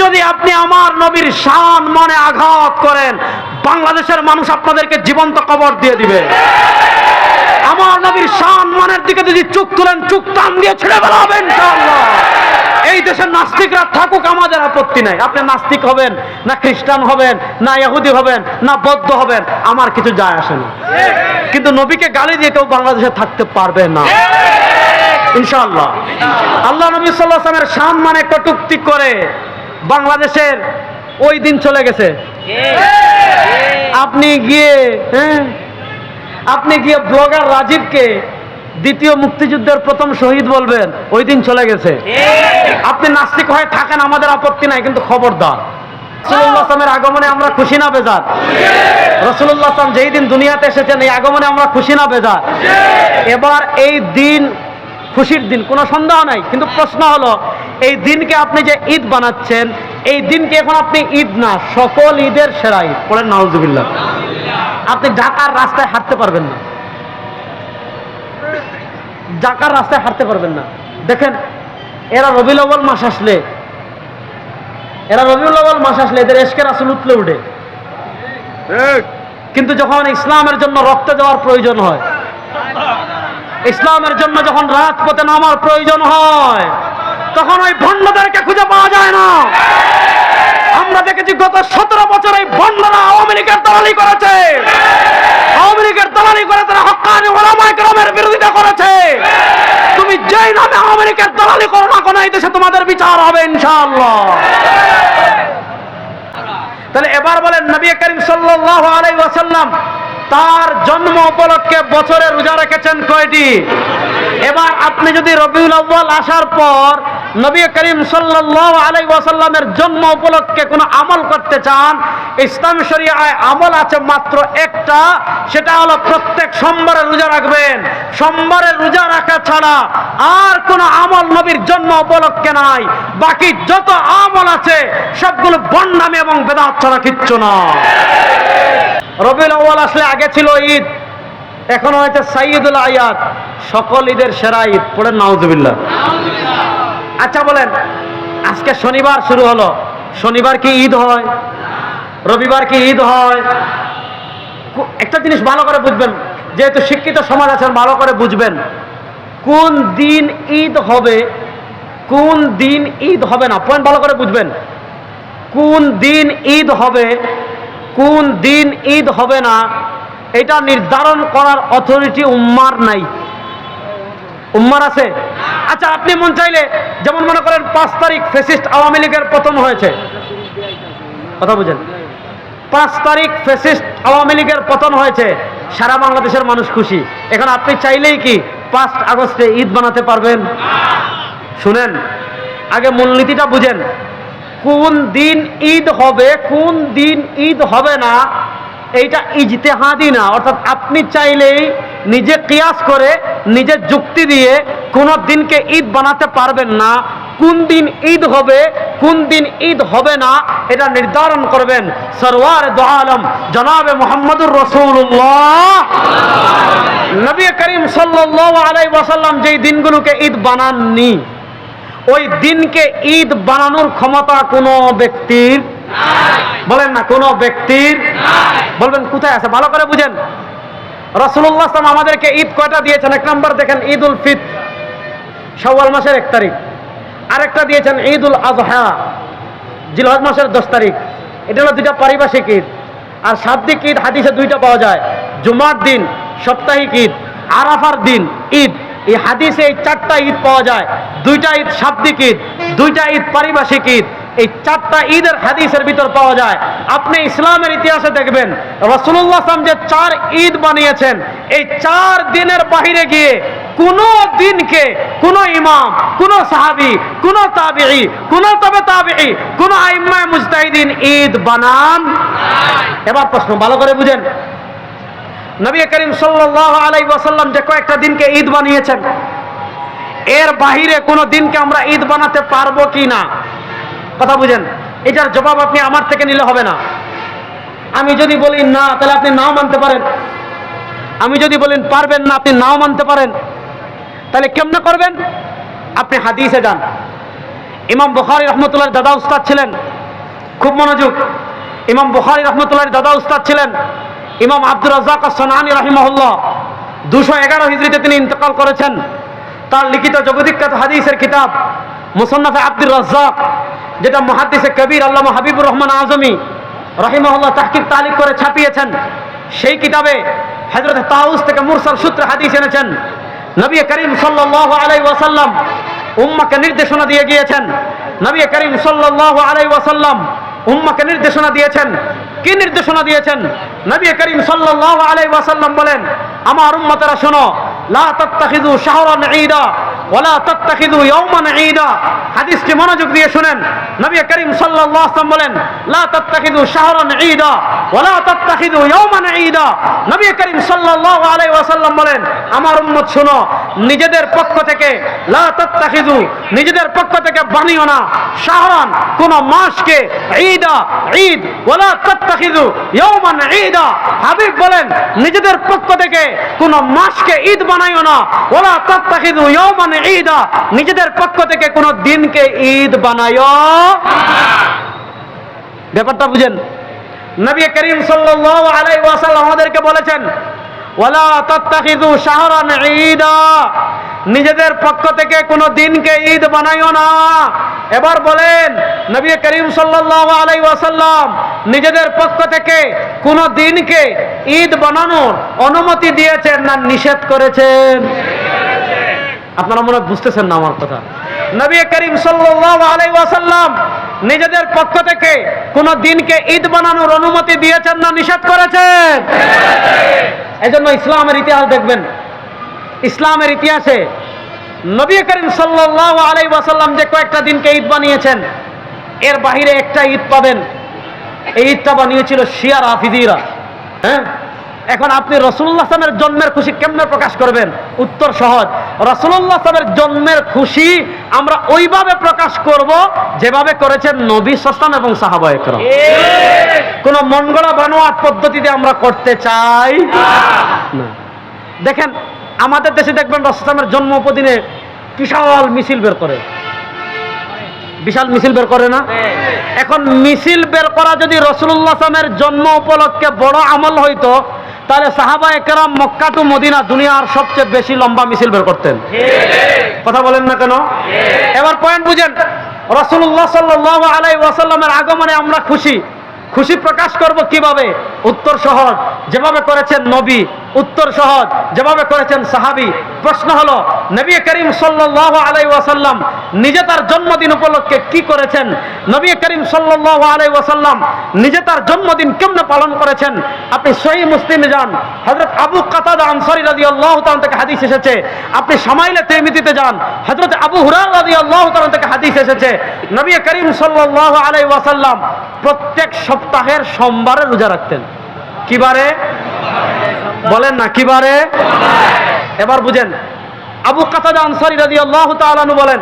যদি আপনি আমার নবীর শান মনে আঘাত করেন, বাংলাদেশের মানুষ আপনাদেরকে জীবন্ত কবর দিয়ে দিবে। আমার নবীর শান মানের দিকে যদি চুপ তুলেন চুপ টান দিয়ে ছেড়ে ইনশাআল্লাহ। এই দেশের নাস্তিকরা থাকুক, আমাদের আপত্তি নাই। আপনি নাস্তিক হবেন, না খ্রিস্টান হবেন, না ইহুদি হবেন, না বৌদ্ধ হবেন, আমার কিছু যায় আসে না। কিন্তু নবীকে গালি দিয়ে কেউ বাংলাদেশে থাকতে পারবে না। ইনশাআল্লাহ। আল্লাহ নবী সাল্লাহ আসলামের শান মানে কটুক্তি করে। বাংলাদেশের ওই দিন চলে গেছে। আপনি গিয়ে হ্যাঁ? আপনি গিয়ে ব্লগার রাজীবকে দ্বিতীয় মুক্তিযুদ্ধের প্রথম শহীদ বলবেন, ওই দিন চলে গেছে। আপনি নাস্তিক হয়ে থাকেন, আমাদের আপত্তি নাই, কিন্তু খবরদার। রসুল্লাহ আসলামের আগমনে আমরা খুশি না বেজার। রসুল্লাহ আসলাম যেই দিন দুনিয়াতে এসেছেন, এই আগমনে আমরা খুশি না বেজার। এবার এই দিন খুশির দিন, কোনো সন্দেহ নাই, কিন্তু প্রশ্ন হলো এই দিনকে আপনি যে ঈদ বানাচ্ছেন এই দিনকে এখন আপনি ঈদ না সকল ঈদের সেরা ঈদ। পড়েন নাউজুবিল্লাহ। আপনি ঢাকার রাস্তায় হাঁটতে পারবেন না। ঢাকার রাস্তায় হাঁটতে পারবেন না। দেখেন এরা রবিউল আউ্বাল মাস আসলে এরা রবিউল আউ্বাল মাস আসলে এদের এসকের আসল উতলে উঠে। কিন্তু যখন ইসলামের জন্য রক্ত দেওয়ার প্রয়োজন হয় ইসলামের জন্য যখন রাজপথে নামার প্রয়োজন হয় তখন ওই ভণ্ডদেরকে খুঁজে পাওয়া যায় না। আমরা দেখেছি গত সতেরো বছর এই ভণ্ডরা আওয়ামী লীগের দালালি করেছে। আওয়ামী লীগের দালালি করে তারা হকানি ওলামায় গ্রামের বিরোধিতা করেছে। তুমি যেই নামে আওয়ামী লীগের দালালি করো না কোনো, এই দেশে তোমাদের বিচার হবে ইনশাআল্লাহ। তাহলে এবার বলেন, নবী করিম সাল্লাল্লাহু আলাইহি ওয়াসাল্লাম তার জন্ম উপলক্ষে বছরে রোজা রেখেছেন কয়টি? এবার আপনি যদি রবিউল আউ্বাল আসার পর নবী করিম সাল্লাল্লাহু আলাইহি ওয়াসাল্লামের জন্ম উপলক্ষে কোনো আমল করতে চান, ইসলাম শরিয়ায় আমল আছে মাত্র একটা, সেটা হলো প্রত্যেক সোমবারে রোজা রাখবেন। সোমবারে রোজা রাখা ছাড়া আর কোনো আমল নবীর জন্ম উপলক্ষে নাই। বাকি যত আমল আছে, সবগুলো বন্যামি এবং বেদাত ছাড়া কিচ্ছু না রবিউল আউ্বাল আসলে আগে ছিল ঈদ। এখন হয়েছে সাইয়দুল আয়াত। সকল ঈদের সেরা ঈদ পড়েন, নাউজুবিল্লাহ। আচ্ছা বলেন, আজকে শনিবার শুরু হলো। শনিবার কি ঈদ হয়? রবিবার কি ঈদ হয়? একটা জিনিস ভালো করে বুঝবেন। যেহেতু শিক্ষিত সমাজ আছেন, ভালো করে বুঝবেন। কোন দিন ঈদ হবে, কোন দিন ঈদ হবে না? পয়েন্ট ভালো করে বুঝবেন। কোন দিন ঈদ হবে, কোন দিন ঈদ হবে না? এটা নির্ধারণ করার অথরিটি উম্মার নাই। উম্মার আছে? আচ্ছা আপনি মন চাইলে, যেমন মনে করেন পাঁচ তারিখ ফেসিস্ট আওয়ামী লীগের পতন হয়েছে। কথা বুঝেন? পাঁচ তারিখ ফেসিস্ট আওয়ামী লীগের পতন হয়েছে। সারা বাংলাদেশের মানুষ খুশি। এখন আপনি চাইলেই কি পাঁচ আগস্টে ঈদ বানাতে পারবেন? শুনেন, আগে মূলনীতিটা বুঝেন। কোন দিন ঈদ হবে, কোন দিন ঈদ হবে না এইটা ইজতেহাদি না, অর্থাৎ আপনি চাইলেই নিজে কিয়াস করে নিজের যুক্তি দিয়ে কোনো দিনকে ঈদ বানাতে পারবেন না। কোন দিন ঈদ হবে, কোন দিন ঈদ হবে না, এটা নির্ধারণ করবেন। সরওয়ার দো আলম, জনাবে মোহাম্মদুর রসুল্লাহ নবী করিম সাল্লাল্লাহু আলাইহি ওয়াসাল্লাম যেই দিনগুলোকে ঈদ বানাননি, ওই দিনকে ঈদ বানানোর ক্ষমতা কোনো ব্যক্তির বলেন না, কোনো ব্যক্তির বলবেন, কোথায় আছে? ভালো করে বুঝেন। রসুল্লাহ আসলাম আমাদেরকে ঈদ কয়টা দিয়েছেন? এক নম্বর দেখেন ঈদ উল ফিত, শাওয়াল মাসের এক তারিখ। আরেকটা দিয়েছেন ঈদ উল আজহা, জিলহজ মাসের দশ তারিখ। এটা হলো দুইটা পারিভাষিক ঈদ। আর সাদ্দিক ঈদ, হাদিসে দুইটা পাওয়া যায়। জুমার দিন, সাপ্তাহিক ঈদ, আরাফার দিন, ঈদ। এই হাদিসে এই চারটা ঈদ পাওয়া যায়। দুইটা ঈদ শাব্দিক ঈদ, দুইটা ঈদ পারিভাষিক ঈদ। এই চারটা ঈদের হাদিসের ভিতর পাওয়া যায়। আপনি ইসলামের ইতিহাসে দেখবেন রসুল্লাহ আসলাম যে চার ঈদ বানিয়েছেন, এই চার দিনের বাহিরে গিয়ে কোন দিনকে, কোন ইমাম, কোন সাহাবি, কোন তাবিঈ, কোন তবে তাবিঈ, কোন আইম্মায় মুজতাহিদিন ঈদ বানান এবার প্রশ্ন, ভালো করে বুঝেন। নবী করিম সাল্লাল্লাহু আলাইহি ওয়াসাল্লাম যে কয়েকটা দিনকে ঈদ বানিয়েছেন, এর বাহিরে কোনো দিনকে আমরা ঈদ বানাতে পারব কি না? কথা বুঝেন, এটার জবাব আপনি আমার থেকে নিলে হবে না। আমি যদি বলি না, তাহলে আপনি নাও মানতে পারেন। আমি যদি বলেন পারবেন না, আপনি নাও মানতে পারেন। তাহলে কেমনে করবেন? আপনি হাদিসে যান। ইমাম বুখারি রহমতুল্লাহ দাদা উস্তাদ ছিলেন। খুব মনোযোগ। ইমাম বুখারি রহমতুল্লাহ দাদা উস্তাদ ছিলেন। ইমাম আব্দুর রাজ্জাক সনানি রহিমহুল্লাহ। দুশো এগারো হিজড়িতে তিনি ইন্তকাল করেছেন। তার লিখিত জগদীখ্যাত হাদিসের কিতাব মুসন্নাফে আব্দুর রাজ্জাক। যেটা মহাদিসে কবির আল্লাহ হাবিবুর রহমান আজমি রহিমহুল্লাহ তাহকিব তালিক করে ছাপিয়েছেন। সেই কিতাবে হজরত তাউস থেকে মুরসাল সূত্রে হাদিস এনেছেন, নবী করিম সাল্লাল্লাহু আলাই ওয়াসাল্লাম উম্মাকে নির্দেশনা দিয়ে গিয়েছেন। নবী করিম সাল্লাল্লাহু আলাই ওয়াসাল্লাম উম্মাকে নির্দেশনা দিয়েছেন। কি নির্দেশনা দিয়েছেন? নবী করিম সাল্লাল্লাহু আলাই ওয়াসাল্লাম বলেন, আমার উম্মতেরা শোনো, লা তাত্তাখিযু শাহরান ঈদা বলেন আমার শোনো, নিজেদের পক্ষ থেকে নিজেদের পক্ষ থেকে বানিও না। শাহরান কোন মাসকে ঈদা ঈদ। হাবিব বলেন, নিজেদের পক্ষ থেকে কোন মাসকে ঈদ বানাইও না। ওয়ালা তাত্তাখিযু ইয়াওমান ঈদা, নিজেদের পক্ষ থেকে কোন দিনকে ঈদ বানায়ো। ব্যাপারটা বুঝেন। নবী করিম সাল্লাল্লাহু আলাইহি ওয়াসাল্লাম আমাদেরকে বলেছেন, ওয়ালা তাত্তাখিযু শাহরান ঈদা। নিজেদের পক্ষ থেকে কোনো দিনকে ঈদ বানাইও না। এবার বলেন, নবী করিম সাল্লাল্লাহু আলাইহি ওয়াসাল্লাম নিজেদের পক্ষ থেকে কোনো দিনকে ঈদ বানানোর অনুমতি দিয়েছেন না নিষেধ করেছেন? আপনারা মনে বুঝতেছেন না আমার কথা। নবী করিম ওয়াসাল্লাম নিজেদের পক্ষ থেকে কোন দিনকে ঈদ বানানোর অনুমতি দিয়েছেন না নিষেধ করেছেন? এজন্য ইসলামের ইতিহাস দেখবেন। ইসলামের ইতিহাসে নবী করিম সাল্লাল্লাহু আলাইহি ওয়াসাল্লাম যে কয়েকটা দিনকে ঈদ বানিয়েছেন, এর বাহিরে একটা ঈদ পাবেন। এই ঈদটা বানিয়েছিল শিয়ার রাফিদিরা। হ্যাঁ? এখন আপনি রসুল্লাহ সামের জন্মের খুশি কেমনে প্রকাশ করবেন? উত্তর সহজ। রসুল্লাহ সামের জন্মের খুশি আমরা ওইভাবে প্রকাশ করব যেভাবে করেছেন নবী সস্তাম এবং সাহাবায়করা কোন মনগড়া বানোয়াট পদ্ধতিতে আমরা করতে চাই? না। দেখেন আমাদের দেশে দেখবেন রসুলামের জন্ম উপদিনে বিশাল মিছিল বের করে। বিশাল মিছিল বের করে না? এখন মিছিল বের করা যদি রসুল্লাহ আসলামের জন্ম উপলক্ষে বড় আমল হইতো তাহলে সাহাবা একরাম মক্কা টু মদিনা দুনিয়ার সবচেয়ে বেশি লম্বা মিছিল বের করতেন। কথা বলেন না কেন? এবার পয়েন্ট বুঝেন রসুল্লাহ সাল্লাহ আলাই ওয়াসাল্লামের আগমনে আমরা খুশি। খুশি প্রকাশ করব কীভাবে? উত্তর শহর যেভাবে করেছেন নবী। উত্তর সহজ। যেভাবে করেছেন সাহাবি। প্রশ্ন হলো, নবী করিম সাল্লাহ আলাই ওয়াসাল্লাম নিজে তার জন্মদিন উপলক্ষে কি করেছেন? নবী করিম সাল্লাহ আলাই ওয়াসাল্লাম নিজে তার জন্মদিন কেমনে পালন করেছেন? আপনি সহি মুসলিম যান। হজরত আবু কাতাদা আনসারি রাজি আল্লাহ তাআলা থেকে হাদিস এসেছে। আপনি সামাইলে তিরমিজিতে যান। হজরত আবু হুরার রাজি আল্লাহ তাআলা থেকে হাদিস এসেছে। নবী করিম সাল্লাহ আলাই ওয়াসাল্লাম প্রত্যেক সপ্তাহের সোমবারে রোজা রাখতেন। কিবারে? বলেন না কিবারে এবার বুঝেন। আবু কাতাদা আনসারি রাদিয়াল্লাহু তাআলা আনহু বলেন,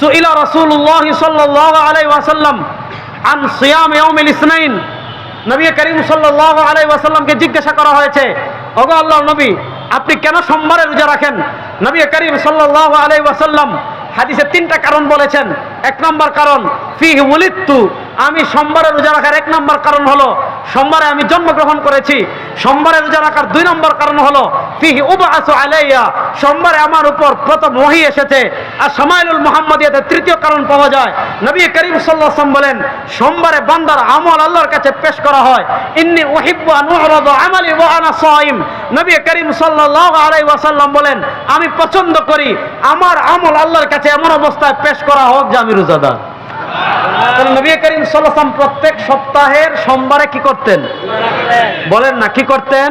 সুইলা রাসূলুল্লাহ সাল্লাল্লাহু আলাইহি ওয়াসাল্লাম আন সিয়াম ইয়াউমিল ইসনাইন। নবী করিম সাল্লাল্লাহু আলাইহি ওয়াসাল্লামকে জিজ্ঞাসা করা হয়েছে, ওগো আল্লাহর নবী, আপনি কেন সোমবারে রোজা রাখেন? নবী করিম সাল্লাল্লাহু আলাইহি ওয়াসাল্লাম হাদিসে তিনটা কারণ বলেছেন। এক নম্বর কারণ ফি আমি সোমবারে রোজা রাখার এক নম্বর কারণ হলো, সোমবারে আমি জন্মগ্রহণ করেছি, সোমবারে রোজা রাখার দুই নম্বর কারণ হলো, ফিহি উবাসু আলাইয়া, সোমবারে আমার উপর প্রথম ওহি এসেছে, আর সামাইলুল মুহাম্মদিয়াতে তৃতীয় কারণ পাওয়া যায়। নবী করিম আলাইহি বলেন, সোমবারে বান্দার আমল আল্লাহর কাছে পেশ করা হয়, ইন্নী উহিব্বু আন উরদু আমালি ওয়া আনা সাইম। নবী করিম সাল্লাল্লাহু আলাইহি ওয়াসাল্লাম বলেন, আমি পছন্দ করি, আমার আমল আল্লাহর কাছে এমন অবস্থায় পেশ করা হোক যে আমি রোজাদার প্রত্যেক সপ্তাহের সোমবারে কি করতেন? বলেন না, কি করতেন?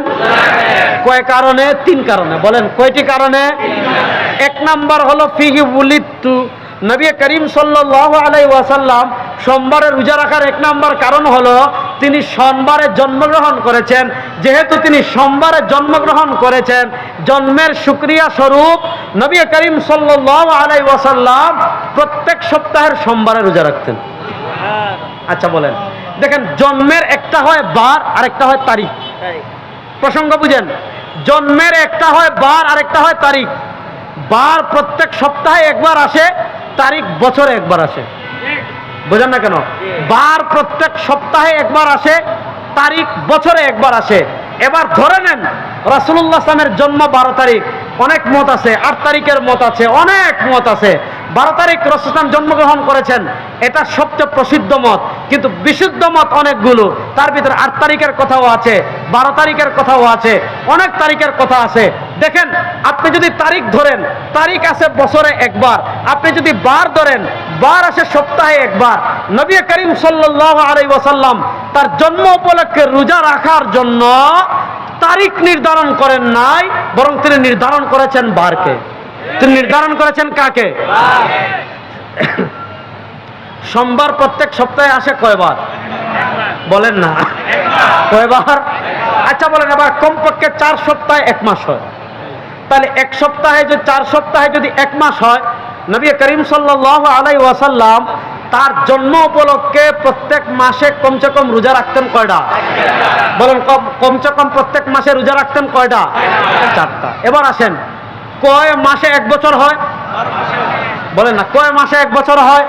কয় কারণে? তিন কারণে। বলেন, কয়টি কারণে? এক নাম্বার হলো ফিহি বুলিত্তু নবী করিম সাল্লাল্লাহু আলাই ওয়াসাল্লাম সোমবারে রোজা রাখার এক নাম্বার কারণ হলো তিনি সোমবারে জন্মগ্রহণ করেছেন। যেহেতু তিনি সোমবারে জন্মগ্রহণ করেছেন, জন্মের শুক্রিয়া স্বরূপ নবী করিম সাল্লাল্লাহু আলাই ওয়াসাল্লাম প্রত্যেক সপ্তাহের সোমবারে রোজা রাখতেন। আচ্ছা বলেন। দেখেন, জন্মের একটা হয় বার আর একটা হয় তারিখ। প্রসঙ্গ বুঝেন। জন্মের একটা হয় বার আর একটা হয় তারিখ। বার প্রত্যেক সপ্তাহে একবার আসে তারিখ বছরে একবার আসে। বোঝেন না কেন? বার প্রত্যেক সপ্তাহে একবার আসে, তারিখ বছরে একবার আসে। এবার ধরে নেন রাসুল্লাহ জন্ম বারো তারিখ। অনেক মত আছে, আট তারিখের মত আছে, অনেক মত আছে। বারো তারিখ রসুলাম জন্মগ্রহণ করেছেন। এটা সবচেয়ে প্রসিদ্ধ মত। কিন্তু বিশুদ্ধ মত অনেকগুলো। তার ভিতরে আট তারিখের কথাও আছে, বারো তারিখের কথাও আছে, অনেক তারিখের কথা আছে। দেখেন, আপনি যদি তারিখ ধরেন, তারিখ আছে বছরে একবার। আপনি যদি বার ধরেন, বার আসে সপ্তাহে একবার। নবী করিম সাল্লাহ আলাই ওয়াসাল্লাম তার জন্ম উপলক্ষে রোজা রাখার জন্য তারিখ নির্ধারণ করেন নাই, বরং তিনি নির্ধারণ করেছেন বারকে। তিনি নির্ধারণ করেছেন কাকে? সোমবার প্রত্যেক সপ্তাহে আসে কয়বার? বলেন না। কয়বার? আচ্ছা বলেন, এবার কমপক্ষে চার সপ্তাহে এক মাস হয়। তাহলে এক সপ্তাহে যদি চার সপ্তাহে যদি এক মাস হয়, নবী করিম সাল্লাহ আলাই ওয়াসাল্লাম তার জন্ম উপলক্ষে প্রত্যেক মাসে কমসে কম রোজা রাখতেন কয়টা? বলেন, কম- কমসে কম প্রত্যেক মাসে রোজা রাখতেন কয়টা? চারটা। এবার আসেন, কয় মাসে এক বছর হয়? বলেন না, কয় মাসে এক বছর হয়?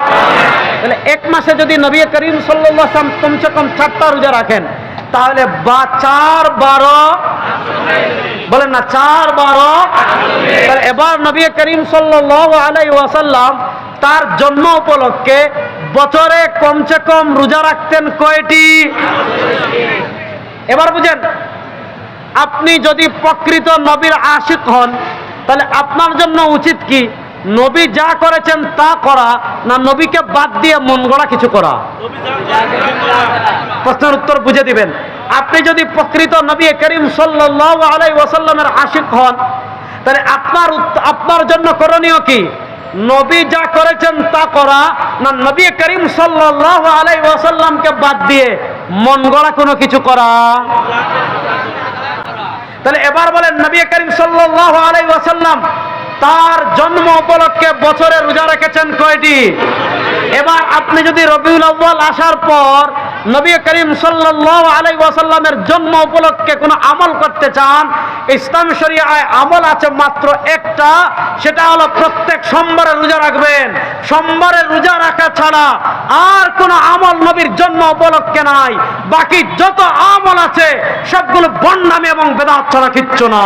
তাহলে এক মাসে যদি নবী করিম সাল্লাম কমসে কম চারটা রোজা রাখেন, তাহলে বা চার বারো বলেন না, চার বারো তাহলে এবার নবী করিম সাল্লাহ আলাই ওয়াসাল্লাম তার জন্ম উপলক্ষে বছরে কমসে কম রোজা রাখতেন কয়টি? এবার বুঝেন, আপনি যদি প্রকৃত নবীর আশিক হন, তাহলে আপনার জন্য উচিত কি? নবী যা করেছেন তা করা না নবীকে বাদ দিয়ে মন গড়া কিছু করা? প্রশ্নের উত্তর বুঝে দিবেন। আপনি যদি প্রকৃত নবী করিম সাল্লাহ আলাই আশিক হন, তাহলে আপনার আপনার জন্য করণীয় কি? নবী যা করেছেন তা করা না নবী করিম সাল্লাহ আলাই ওয়াসাল্লামকে বাদ দিয়ে মন গড়া কোনো কিছু করা? তাহলে এবার বলেন, নবী করিম সাল্লাল্লাহু আলাইহি ওয়াসাল্লাম তার জন্ম উপলক্ষে বছরে রোজা রেখেছেন কয়টি? এবার আপনি যদি রবিউল আউ্বাল আসার পর নবী করিম সাল্লাল্লাহু আলাইহি ওয়াসাল্লামের জন্ম উপলক্ষে কোনো আমল করতে চান, ইসলাম শরিয়ায় আমল আছে মাত্র একটা, সেটা হলো প্রত্যেক সোমবারে রোজা রাখবেন। সোমবারে রোজা রাখা ছাড়া আর কোনো আমল নবীর জন্ম উপলক্ষে নাই। বাকি যত আমল আছে, সবগুলো বন্ডামি এবং বেদাত ছাড়া কিচ্ছু না।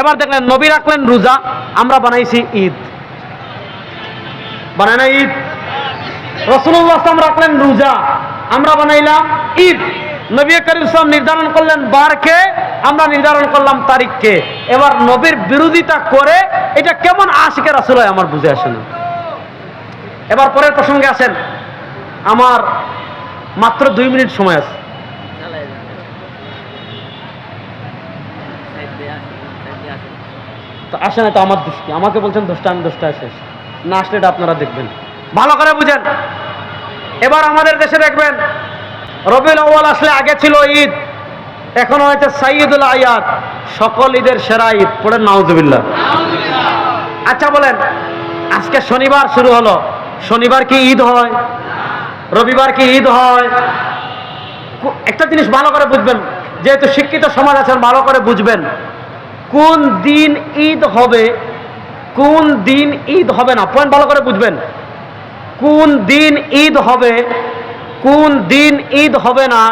এবার দেখলেন নবী রাখলেন রোজা, আমরা বানাইছি ঈদ। বানাই না ঈদ রসুল্লাহ আসলাম রাখলেন রোজা, আমরা বানাইলাম ঈদ। নবী করিম নির্ধারণ করলেন বারকে, আমরা নির্ধারণ করলাম তারিখকে। এবার নবীর বিরোধিতা করে এটা কেমন আশিকের আসলে হয় আমার বুঝে আসে না। এবার পরের প্রসঙ্গে আসেন। আমার মাত্র দুই মিনিট সময় আছে। তো আসে না তো আমার দোষ কি? আমাকে বলছেন দোষটা, আমি দোষটা শেষ। না আসলে এটা আপনারা দেখবেন। ভালো করে বুঝেন। এবার আমাদের দেশে দেখবেন, রবিউল আউ্বাল আসলে আগে ছিল ঈদ, এখন হয়েছে সাইদুল আয়াত, সকল ঈদের সেরা ঈদ। পড়েন নাউজুবিল্লাহ। আচ্ছা বলেন, আজকে শনিবার শুরু হলো। শনিবার কি ঈদ হয়? রবিবার কি ঈদ হয়? একটা জিনিস ভালো করে বুঝবেন। যেহেতু শিক্ষিত সমাজ আছেন, ভালো করে বুঝবেন। কোন দিন ঈদ হবে, কোন দিন ঈদ হবে না? পয়েন্ট ভালো করে বুঝবেন। কোন দিন ঈদ হবে, কোন দিন ঈদ হবে না,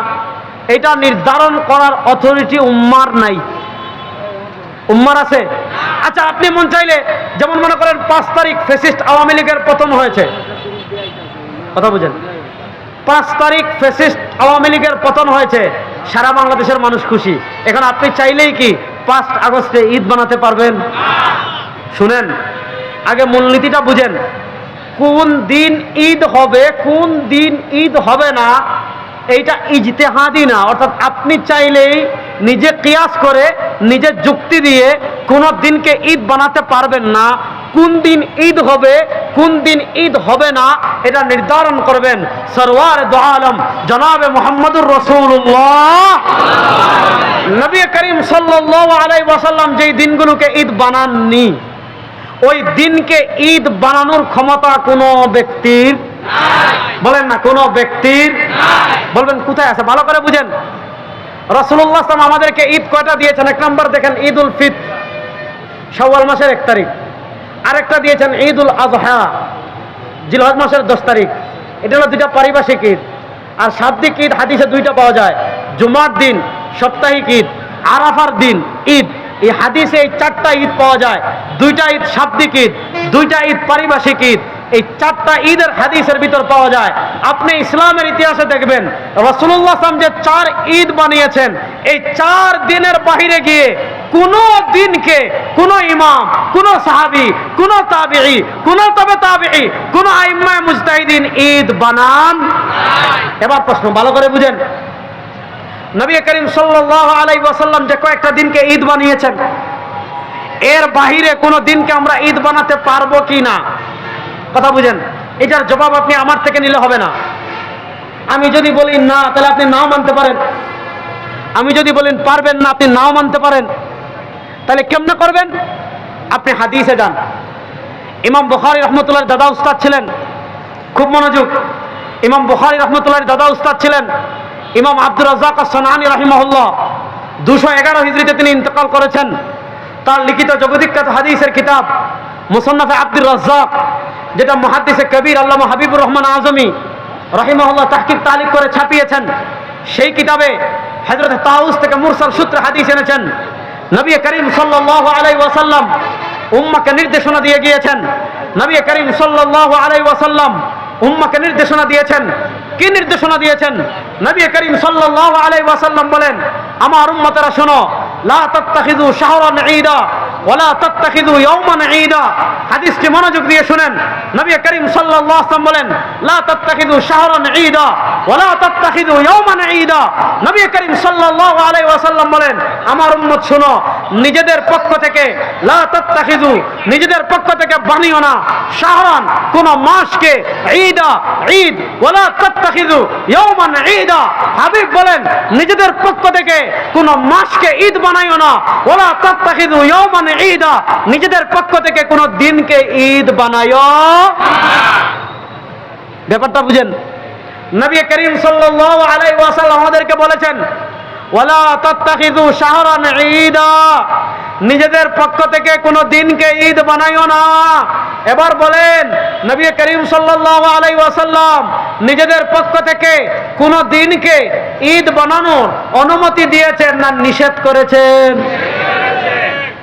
এটা নির্ধারণ করার অথরিটি উম্মার নাই। উম্মার আছে? আচ্ছা আপনি মন চাইলে, যেমন মনে করেন পাঁচ তারিখ ফেসিস্ট আওয়ামী লীগের পতন হয়েছে। কথা বুঝেন? পাঁচ তারিখ ফেসিস্ট আওয়ামী লীগের পতন হয়েছে। সারা বাংলাদেশের মানুষ খুশি। এখন আপনি চাইলেই কি পাঁচ আগস্টে ঈদ বানাতে পারবেন। শুনেন, আগে মূলনীতিটা বুঝেন। কোন দিন ঈদ হবে, কোন দিন ঈদ হবে না, এইটা ইজতেহাদি না। অর্থাৎ আপনি চাইলেই নিজে কিয়াস করে নিজের যুক্তি দিয়ে কোন দিনকে ঈদ বানাতে পারবেন না। কোন দিন ঈদ হবে, কোন দিন ঈদ হবে না, এটা নির্ধারণ করবেন। সরওয়ার দো আলম, জনাবে মোহাম্মদুর রসুল্লাহ নবী করিম সাল্লাল্লাহু আলাইহি ওয়াসাল্লাম যেই দিনগুলোকে ঈদ বানাননি, ওই দিনকে ঈদ বানানোর ক্ষমতা কোনো ব্যক্তির বলেন না, কোনো ব্যক্তির বলবেন, কোথায় আছে? ভালো করে বুঝেন। রসুল্লাহ আমাদেরকে ঈদ কয়টা দিয়েছেন? এক নম্বর দেখেন ঈদ উল ফিত শাওয়াল মাসের এক তারিখ। আরেকটা দিয়েছেন ঈদ উল আজহা, জিলহজ মাসের দশ তারিখ। এটা হলো দুইটা পারিভাষিক ঈদ। আর শাব্দিক ঈদ, হাদিসে দুইটা পাওয়া যায়। জুমার দিন, সাপ্তাহিক ঈদ, আরাফার দিন, ঈদ। এই হাদিসে এই চারটা ঈদ পাওয়া যায়। দুইটা ঈদ শাব্দিক ঈদ, দুইটা ঈদ পারিভাষিক ঈদ। এই চারটা ঈদের হাদিসের ভিতর পাওয়া যায়। আপনি ইসলামের ইতিহাসে দেখবেন রসুল্লাহ যে চার ঈদ বানিয়েছেন, এই চার দিনের বাহিরে গিয়ে কোন দিনকে, কোন ইমাম, কোন সাহাবি, কোন তাবিঈ, কোন তবে তাবিঈ, কোন আইম্মায় মুজতাহিদিন ঈদ বানান। এবার প্রশ্ন, ভালো করে বুঝেন। নবী করিম সাল্লাল্লাহু আলাইহি ওয়াসাল্লাম যে কয়েকটা দিনকে ঈদ বানিয়েছেন, এর বাহিরে কোন দিনকে আমরা ঈদ বানাতে পারব কি না? কথা বুঝেন। এটার জবাব আপনি আমার থেকে নিলে হবে না। আমি যদি বলি না, তাহলে আপনি নাও মানতে পারেন। আমি যদি বলেন পারবেন না, আপনি নাও মানতে পারেন। তাহলে কেমনে করবেন? আপনি হাদিসে যান। ইমাম বুখারি রহমতুল্লাহ দাদা উস্তাদ ছিলেন। খুব মনোযোগ। ইমাম বুখারি রহমতুল্লাহ দাদা উস্তাদ ছিলেন। ইমাম আব্দুর রাজ্জাক সোনানি রহিমহল্লা দুশো এগারো হিজড়িতে তিনি ইন্তকাল করেছেন। তার লিখিত জগদীখ্যাত হাদিসের কিতাব মুসন্নফে আব্দুর রাজ্জাক, যেটা মহাদিসে কবির আল্লাহ হাবিবুর রহমান আজমি রহিমহল্লা তাহকিব তালিক করে ছাপিয়েছেন। সেই কিতাবে হজরত তাউস থেকে মুরসাল সূত্রে হাদিস এনেছেন। নবী করিম সাল্লাল্লাহু আলাই ওয়াসাল্লাম উম্মাকে নির্দেশনা দিয়ে গিয়েছেন। নবী করিম সাল্লাহ আলাই ওয়াসাল্লাম উম্মাকে নির্দেশনা দিয়েছেন কি নির্দেশনা দিয়েছেন? নবী করিম আলাইহি ওয়াসাল্লাম বলেন, আমার উম্মতেরা শোনো, লা শাহরান ঈদা হাদিসটি মনোযোগ দিয়ে শুনেন। নবী করিম সাল্লাল্লাহু আলাইহি বলেন, লা শাহরান ঈদা নবী করিম সাল্লাল্লাহু আলাইহি ওয়াসাল্লাম বলেন, আমার উম্মত শোনো, নিজেদের পক্ষ থেকে লা তাত্তাখিযু, নিজেদের পক্ষ থেকে বানিও না। শাহরান কোন মাসকে, ঈদা, ঈদ ওয়ালা হাবিব বলেন, নিজেদের পক্ষ থেকে কোন মাসকে ঈদ বানাইও না। ইয়াওমান ঈদা। নিজেদের পক্ষ থেকে দিনকে ঈদ বানায়ো ব্যাপারটা বুঝেন? নবী করিম সাল্লাল্লাহু আলাইহি ওয়াসাল্লাম আমাদেরকে বলেছেন ওয়ালা তাত্তাখিযু শাহরান ঈদা। নিজেদের পক্ষ থেকে কোনো দিনকে ঈদ বানাইও না। এবার বলেন, নবী করিম সাল্লাল্লাহু আলাইহি ওয়াসাল্লাম নিজেদের পক্ষ থেকে কোন দিনকে ঈদ বানানোর অনুমতি দিয়েছেন না নিষেধ করেছেন?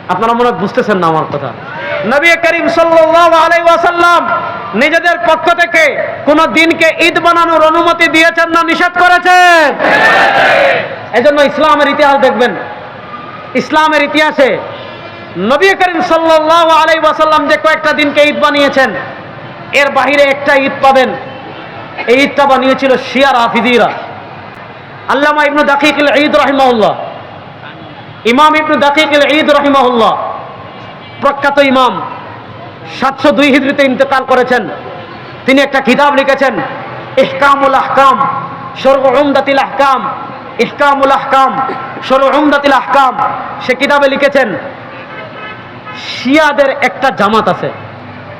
আপনারা মনে বুঝতেছেন না আমার কথা। নবী করিম আলাইহি নিজেদের পক্ষ থেকে কোন দিনকে ঈদ বানানোর অনুমতি দিয়েছেন না নিষেধ করেছেন? এজন্য ইসলামের ইতিহাস দেখবেন। ইসলামের ইতিহাসে নবী করিম সাল্লাল্লাহু আলাইহি ওয়াসাল্লাম যে কয়েকটা দিনকে ঈদ বানিয়েছেন, এর বাহিরে একটা ঈদ পাবেন। এই ঈদটা বানিয়েছিল শিয়ার হাফিদিরা আল্লামা ইবনু দাকিক ঈদ রাহিমাহুল্লাহ। ইমাম ইবনু দাকিক ঈদ রাহিমাহুল্লাহ। প্রখ্যাত ইমাম। সাতশো দুই হিজড়িতে ইন্তেকাল করেছেন। তিনি একটা কিতাব লিখেছেন, ইহকামুল আহকাম সর্ব উমদাতিল আহকাম, ইহকামুল আহকাম সর্ব উমদাতিল আহকাম। সে কিতাবে লিখেছেন, শিয়াদের একটা জামাত আছে।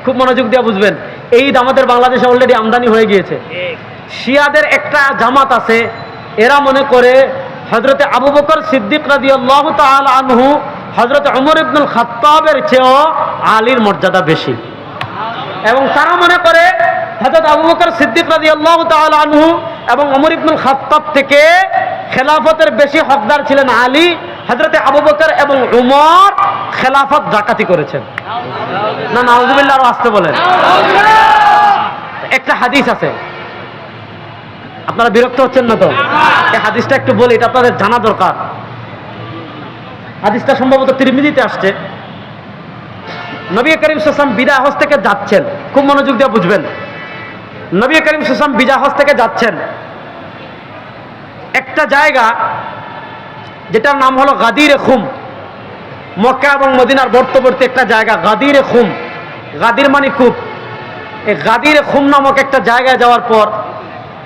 খুব মনোযোগ দিয়ে বুঝবেন ঈদ আমাদের বাংলাদেশে অলরেডি আমদানি হয়ে গিয়েছে। শিয়াদের একটা জামাত আছে, এরা মনে করে হজরতে আবু বকর সিদ্দিক রাজিউল্লাহ তাল আনহু হজরত অমর ইবনুল খাত্তাবের চেয়েও আলীর মর্যাদা বেশি। এবং তারা মনে করে হজরত আবু বকর সিদ্দিক রাজি আল্লাহ আনহু এবং উমর ইবনুল খাত্তাব থেকে খেলাফতের বেশি হকদার ছিলেন আলী হজরতে আবু বকর এবং উমর খেলাফত ডাকাতি করেছেন। না, নাউজুবিল্লাহ আরও আসতে বলেন। একটা হাদিস আছে। আপনারা বিরক্ত হচ্ছেন না তো? এই হাদিসটা একটু বলি, এটা আপনাদের জানা দরকার। হাদিসটা সম্ভবত তিরমিজিতে আসছে। নবী করিম সাসাম বিদায় হজ থেকে যাচ্ছেন। খুব মনোযোগ দিয়ে বুঝবেন। নবী করিম সাসাম বিজা হজ থেকে যাচ্ছেন। একটা জায়গা যেটার নাম হলো গাদিরে খুম। মক্কা এবং মদিনার বর্তবর্তী একটা জায়গা, গাদিরে খুম। গাদির মানে কূপ। এই গাদিরে খুম নামক একটা জায়গায় যাওয়ার পর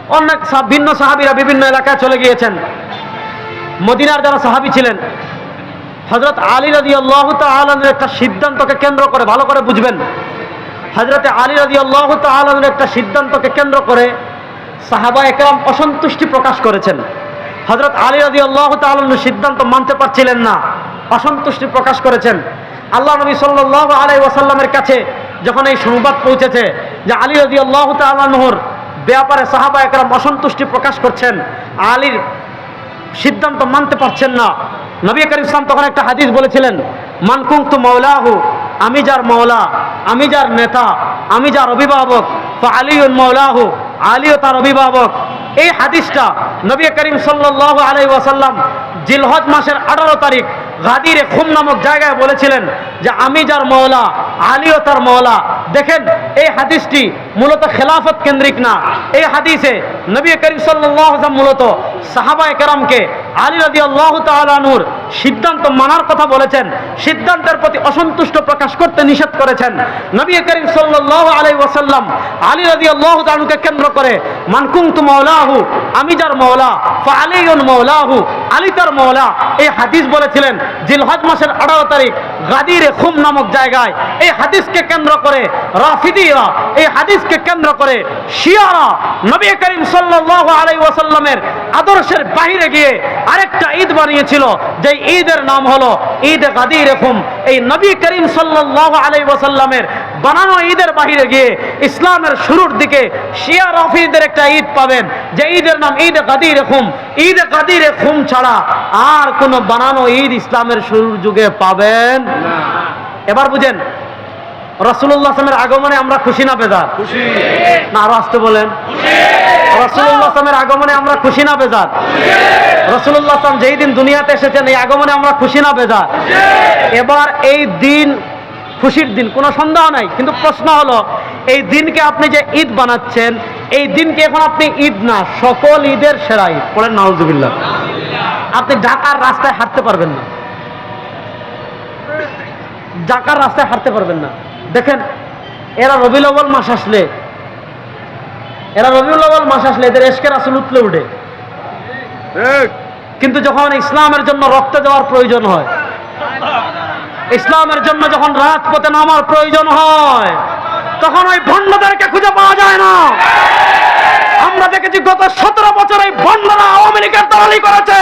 অনেক ভিন্ন সাহাবিরা বিভিন্ন এলাকায় চলে গিয়েছেন। মদিনার যারা সাহাবি ছিলেন হজরত আলী রাজি আল্লাহ তালের একটা সিদ্ধান্তকে কেন্দ্র করে, ভালো করে বুঝবেন। হজরত আলী রাজি আল্লাহ তালের একটা সিদ্ধান্তকে কেন্দ্র করে সাহাবা একরাম অসন্তুষ্টি প্রকাশ করেছেন। হজরত আলী রাজি আল্লাহ তালের সিদ্ধান্ত মানতে পারছিলেন না, অসন্তুষ্টি প্রকাশ করেছেন। আল্লাহ নবী সাল্লাহ আলাই ওয়াসাল্লামের কাছে যখন এই সংবাদ পৌঁছেছে যে আলী রদি আল্লাহ তালহর ব্যাপারে সাহাবা একরাম অসন্তুষ্টি প্রকাশ করছেন, আলীর সিদ্ধান্ত মানতে পারছেন না। নবী করিম ইসলাম তখন একটা হাদিস বলেছিলেন মানকুং তু মৌলাহু আমি যার মৌলা আমি যার নেতা, আমি যার অভিভাবক তো আলী মৌলাহু আলীও তার অভিভাবক। এই হাদিসটা নবী করিম সাল্লাহ আলাই ওয়াসাল্লাম জিলহজ মাসের আঠারো তারিখ গাদিরে খুম নামক জায়গায় বলেছিলেন যে আমি যার মৌলা আলীও তার মৌলা দেখেন, এই হাদিসটি মূলত খেলাফত কেন্দ্রিক না। এই হাদিসে নবী করিম সাল্লাহ মূলত সাহাবায় কেরামকে আলী রদি আল্লাহ তালুর সিদ্ধান্ত মানার কথা বলেছেন, সিদ্ধান্তের প্রতি অসন্তুষ্ট প্রকাশ করতে নিষেধ করেছেন। নবী করিম সাল্লাহ আলাই ওয়াসাল্লাম আলী রদি আল্লাহ তালুকে কেন্দ্র করে মানকুং তু মৌলাহু আমি যার মৌলা ফা আলিউন মৌলাহু আলী তার মৌলা এই হাদিস বলেছিলেন জিলহজ মাসের আঠারো তারিখ গাদির খুম নামক জায়গায় এই হাদিসকে কেন্দ্র করে রাফিদিরা, এই হাদিসকে কেন্দ্র করে শিয়ারা নবী করিম সাল্লাহ আলাই ওয়াসাল্লামের আদর্শের বাহিরে গিয়ে আরেকটা ঈদ বানিয়েছিল যে ঈদের নাম হলো ঈদ গাদির রেখুম এই নবী করিম সাল্লাহ আলাই ওয়াসাল্লামের বানানো ঈদের বাহিরে গিয়ে ইসলামের শুরুর দিকে শিয়া রফিদের একটা ঈদ পাবেন। যে ঈদের নাম ঈদ গাদির রেখুম ঈদ গাদির রেখুম ছাড়া আর কোনো বানানো ঈদ ইসলামের শুরুর যুগে পাবেন এবার বুঝেন রসুল্লাহ আসলামের আগমনে আমরা খুশি না বেজার? না আরও আসতে বলেন। রসুল্লাহ আসলামের আগমনে আমরা খুশি না বেজার? রসুল্লাহ আসলাম যেই দিন দুনিয়াতে এসেছেন এই আগমনে আমরা খুশি না বেজার। এবার এই দিন খুশির দিন কোনো সন্দেহ নাই। কিন্তু প্রশ্ন হলো এই দিনকে আপনি যে ঈদ বানাচ্ছেন এই দিনকে এখন আপনি ঈদ না সকল ঈদের সেরা ঈদ। পড়েন নাউজুবিল্লাহ। আপনি ঢাকার রাস্তায় হাঁটতে পারবেন না। ঢাকার রাস্তায় হাঁটতে পারবেন না। দেখেন এরা রবিউল আউ্বাল মাস আসলে এরা রবিউল আউ্বাল মাস আসলে এদের এসকের আসল উতলে উঠে। কিন্তু যখন ইসলামের জন্য রক্ত দেওয়ার প্রয়োজন হয় ইসলামের জন্য যখন রাজপথে নামার প্রয়োজন হয়, তখন ওই ভণ্ডদেরকে খুঁজে পাওয়া যায় না। আমরা দেখেছি গত সতেরো বছর এই ভণ্ডরা আওয়ামী লীগের দালালি করেছে।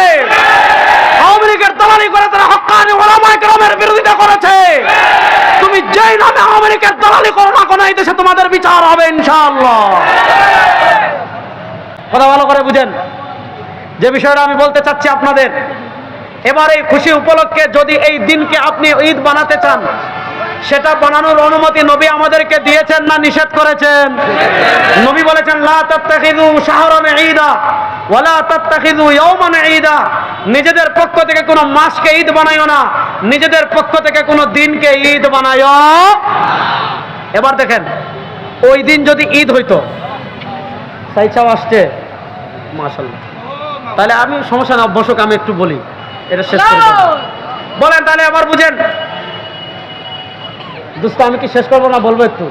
আওয়ামী লীগের দালালি করে তারা হকানি ওলামায় গ্রামের বিরোধিতা করেছে। তুমি যেই নামে আওয়ামী লীগের দালালি করো না কোনো, এই দেশে তোমাদের বিচার হবে ইনশাআল্লাহ। কথা ভালো করে বুঝেন। যে বিষয়টা আমি বলতে চাচ্ছি আপনাদের এবার এই খুশি উপলক্ষে যদি এই দিনকে আপনি ঈদ বানাতে চান, সেটা বানানোর অনুমতি নবী আমাদেরকে দিয়েছেন না নিষেধ করেছেন? নবী বলেছেন নিজেদের পক্ষ থেকে কোনো মাসকে ঈদ বানাইও না, নিজেদের পক্ষ থেকে কোনো দিনকে ঈদ বানাইও এবার দেখেন, ওই দিন যদি ঈদ হইতো আসছে মাশাল্লাহ তাহলে আমি সমস্যা না, বসক, আমি একটু বলি। এটা শেষ করে বলেন তাহলে আবার বুঝেন। দোস্ত আমি কি শেষ করব না বলব একটু?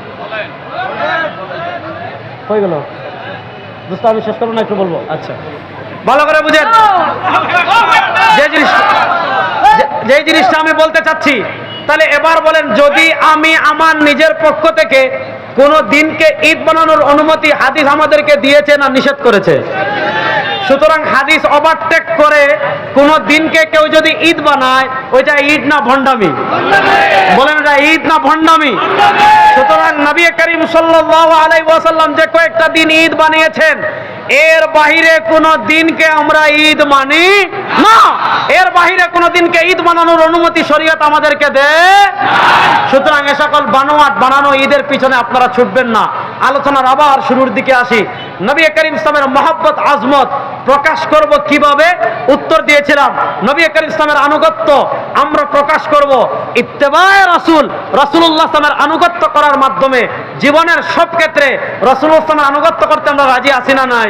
হয়ে গেল। দোস্ত আমি শেষ করব না একটু বলব? আচ্ছা। ভালো করে বুঝেন। যে জিনিসটা যে- যে জিনিসটা আমি বলতে চাচ্ছি তাহলে এবার বলেন যদি আমি আমার নিজের পক্ষ থেকে কোনো দিনকে ঈদ বানানোর অনুমতি হাদিস আমাদেরকে দিয়েছে না নিষেধ করেছে? সুতরাং হাদিস ওভারটেক করে কোন দিনকে কেউ যদি ঈদ বানায়, ওইটা ঈদ না ভণ্ডামি। বলেন ওটা ঈদ না ভণ্ডামি? সুতরাং নবী করিম সাল্লাল্লাহু আলাই ওয়াসাল্লাম যে কয়েকটা দিন ঈদ বানিয়েছেন এর বাহিরে কোন দিনকে আমরা ঈদ মানি না। এর বাহিরে কোন দিনকে ঈদ বানানোর অনুমতি শরীয়ত আমাদেরকে দেয় সুতরাং এ সকল বানোয়াট বানানো ঈদের পিছনে আপনারা ছুটবেন না। আলোচনার আবার শুরুর দিকে আসি। নবী করিম ইসলামের মহব্বত, আজমত প্রকাশ করব কীভাবে? উত্তর দিয়েছিলাম। নবী করিম ইসলামের আনুগত্য আমরা প্রকাশ করব ইত্তেবায় রাসূল। রাসূলুল্লাহ ইসলামের আনুগত্য করার মাধ্যমে। জীবনের সব ক্ষেত্রে রাসূলুল্লাহ ইসলামের আনুগত্য করতে আমরা রাজি আছি না নাই?